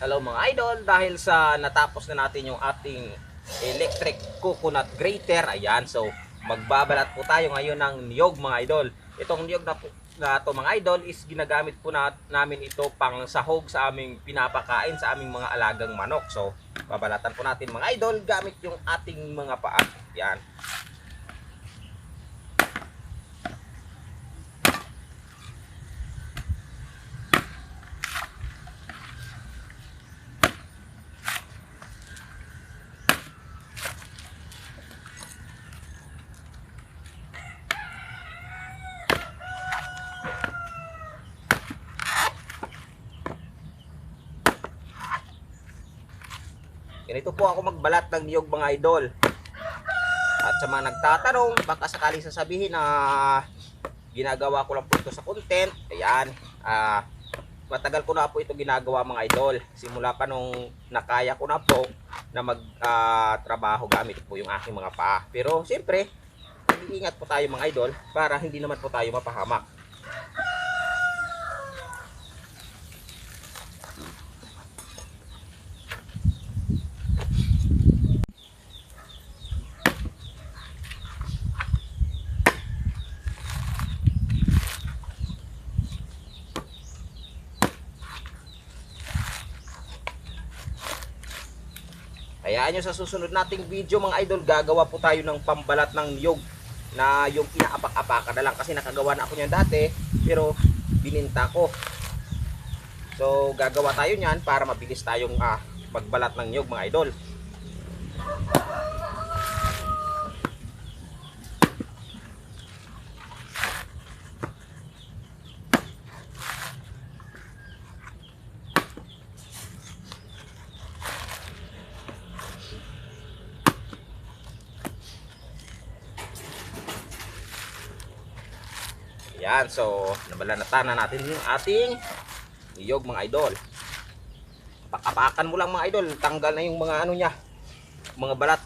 Hello mga idol, dahil sa natapos na natin yung ating electric coconut grater, ayan, so magbabalat po tayo ngayon ng niyog mga idol. Itong niyog na, po- na to mga idol is ginagamit po na, namin ito pang sahog sa aming pinapakain sa aming mga alagang manok. So, babalatan po natin mga idol gamit yung ating mga paa. Yan. Ganito po ako magbalat ng niyog mga idol. At sa mga nagtatanong, baka sakaling sasabihin na ginagawa ko lang po ito sa content. Ayan, ah, matagal ko na po ito ginagawa mga idol. Simula pa nung nakaya ko na po na magtrabaho gamit po yung aking mga paa. Pero siyempre, mag-iingat po tayo mga idol para hindi naman po tayo mapahamak. Hayaan nyo sa susunod nating video mga idol, gagawa po tayo ng pambalat ng niyog na yung inaapak-apakan na lang kasi nakagawa na ako niyan dati pero bininta ko. So gagawa tayo niyan para mabilis tayong ah, magbalat ng niyog mga idol. Yan, so nabalanatan na natin yung ating niyog mga idol. Pakapakan mo lang mga idol, tanggal na yung mga ano niya, mga balat.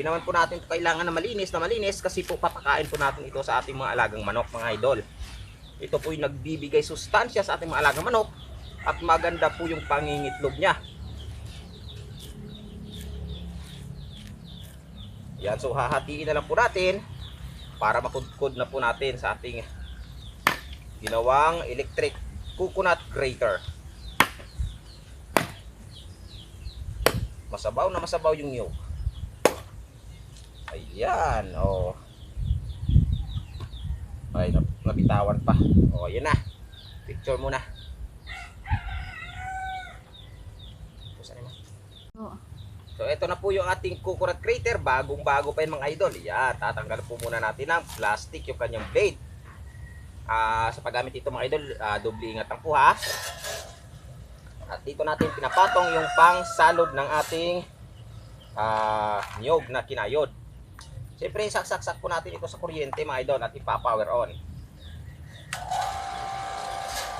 Hindi naman po natin kailangan na malinis na malinis kasi po papakain po natin ito sa ating mga alagang manok mga idol. Ito po yung nagbibigay sustansya sa ating mga alagang manok at maganda po yung pangingitlog niya. Yan, so hahatiin na lang po natin para makudkod na po natin sa ating ginawang electric coconut grater. Masabaw na masabaw yung niyog. Ayan, oh. Ay, nab- nabitawan pa. Oh, yun na. Picture muna. So, ito na po yung ating coconut crater. Bagong-bago pa yun mga idol. Yan, tatanggal po muna natin ng plastic yung kanyang blade. Ah, sa paggamit ito mga idol, ah, doble ingat lang po ha. At dito natin pinapatong yung pang salod ng ating ah, niyog na kinayod. Siyempre, saksak-sak po natin ito sa kuryente mga idol at ipa-power on.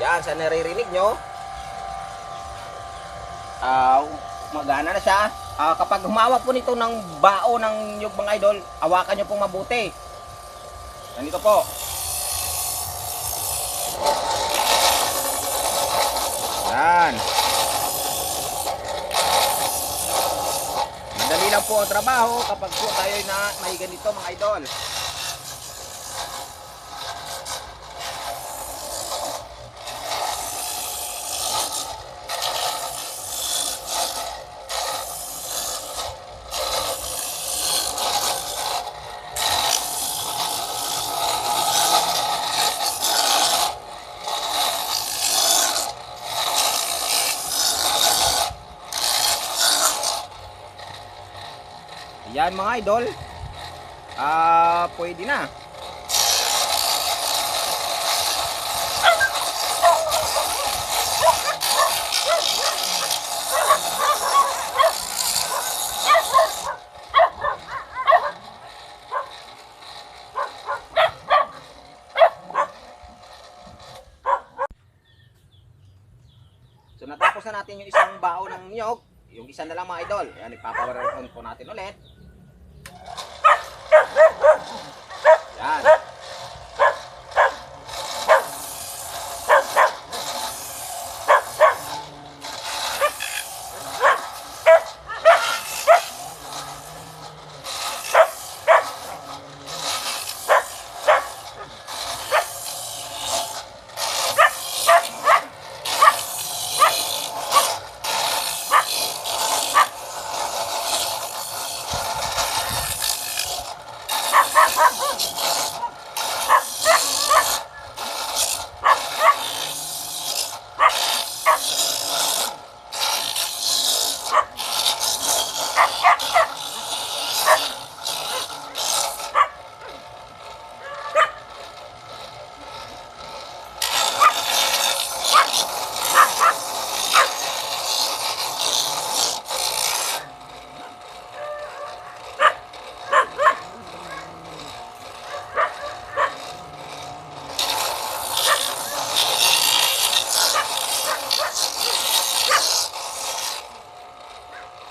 Yan, sa naririnig nyo, ah, magana na siya. Ah, kapag humawa po nito ng bao ng nyug mga idol, awakan nyo pong mabuti. Ganito po. Yan. Madali lang po ang trabaho kapag po tayo na may ganito mga idol. Yan mga idol. Ah, pwede na. So natapos na natin yung isang bao ng niyog, yung isa na lang mga idol. Ayan, ipapower on po natin ulit. Yan.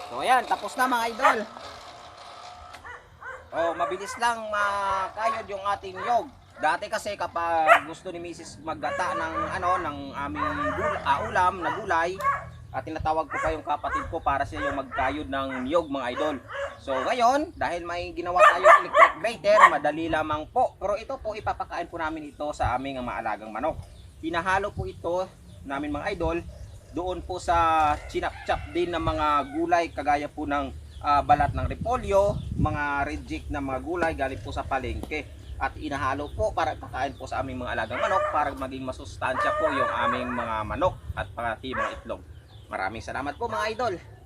So ayan, tapos na mga idol. Oh, mabilis lang makayod yung ating yog. Dati kasi kapag gusto ni Mrs. maggata ng ano ng aming gul- ah, ulam na gulay, at tinatawag ko pa yung kapatid ko para siya yung magkayod ng niyog mga idol. So ngayon, dahil may ginawa tayong electric grater, madali lamang po. Pero ito po ipapakain po namin ito sa aming mga alagang manok. Hinahalo po ito namin mga idol doon po sa chinap-chap din ng mga gulay kagaya po ng ah, balat ng repolyo, mga reject na mga gulay galing po sa palengke at inahalo po para pakain po sa aming mga alagang manok para maging masustansya po yung aming mga manok at pati mga itlog. Maraming salamat po mga idol.